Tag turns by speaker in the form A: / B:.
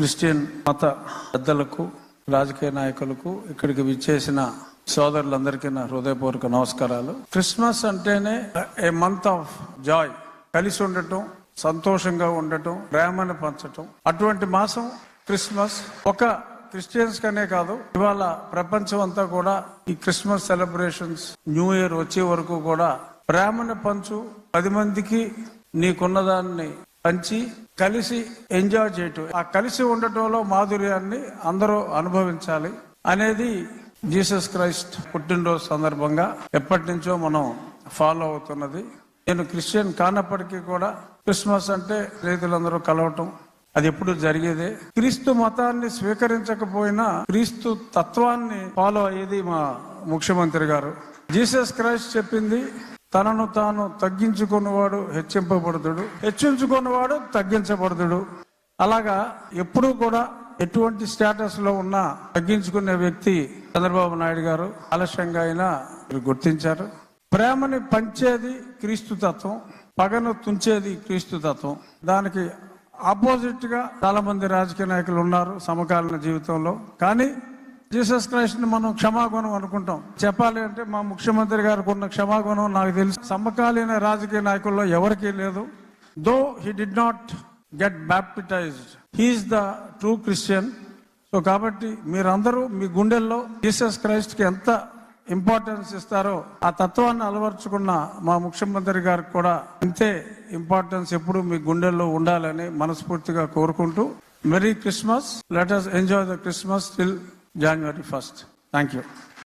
A: Christian మత పెద్దలకు రాజకీయ నాయకులకు ఇక్కడికి విచ్చేసిన సోదరులందరికీ నా హృదయపూర్వక నమస్కారాలు. క్రిస్మస్ అంటేనే ఏ మంత్ ఆఫ్ జాయ్ కలిసి ఉండటం సంతోషంగా ఉండటం ప్రేమను పంచటం. అటువంటి మాసం క్రిస్మస్. ఒక క్రిస్టియన్స్ కనే కాదు ఇవాళ ప్రపంచం అంతా కూడా ఈ క్రిస్మస్ సెలబ్రేషన్స్ న్యూ ఇయర్ వచ్చే వరకు కూడా ప్రేమను పంచు. పది మందికి నీకున్నదాన్ని పంచి కలిసి ఎంజాయ్ చేయటం. ఆ కలిసి ఉండటంలో మాధుర్యాన్ని అందరూ అనుభవించాలి అనేది జీసస్ క్రైస్ట్ పుట్టినరోజు సందర్భంగా ఎప్పటి నుంచో మనం ఫాలో అవుతున్నది. నేను క్రిస్టియన్ కానప్పటికీ కూడా క్రిస్మస్ అంటే రైతులందరూ కలవటం అది ఎప్పుడు జరిగేదే. క్రీస్తు మతాన్ని స్వీకరించకపోయినా క్రీస్తు తత్వాన్ని ఫాలో అయ్యేది మా ముఖ్యమంత్రి గారు. జీసస్ క్రైస్ట్ చెప్పింది తనను తాను తగ్గించుకున్నవాడు హెచ్చింపబడతాడు. హెచ్చించుకున్నవాడు తగ్గించబడతాడు. అలాగా ఎప్పుడూ కూడా ఎటువంటి స్టేటస్లో ఉన్నా తగ్గించుకునే వ్యక్తి చంద్రబాబు నాయుడు గారు ఆలస్యంగా అయినా మీరు గుర్తించారు. ప్రేమని పంచేది క్రీస్తు తత్వం పగను తుంచేది క్రీస్తు తత్వం. దానికి ఆపోజిట్గా చాలా మంది రాజకీయ నాయకులు ఉన్నారు సమకాలీన జీవితంలో. కానీ జీసస్ క్రైస్ట్ని మనం క్షమాగుణం అనుకుంటాం. చెప్పాలి అంటే మా ముఖ్యమంత్రి గారికి ఉన్న క్షమాగుణం నాకు తెలుసు. సమకాలీన రాజకీయ నాయకుల్లో ఎవరికీ లేదు. Though he did not get baptised he is the true Christian so కాబట్టి మీరందరూ మీ గుండెల్లో జీసస్ క్రైస్ట్కి ఎంత ఇంపార్టెన్స్ ఇస్తారో ఆ తత్వాన్ని అలవర్చుకున్న మా ముఖ్యమంత్రి గారికి కూడా అంతే ఇంపార్టెన్స్ ఎప్పుడు మీ గుండెల్లో ఉండాలని మనస్ఫూర్తిగా కోరుకుంటూ merry Christmas let us enjoy the Christmas till January 1st. Thank you.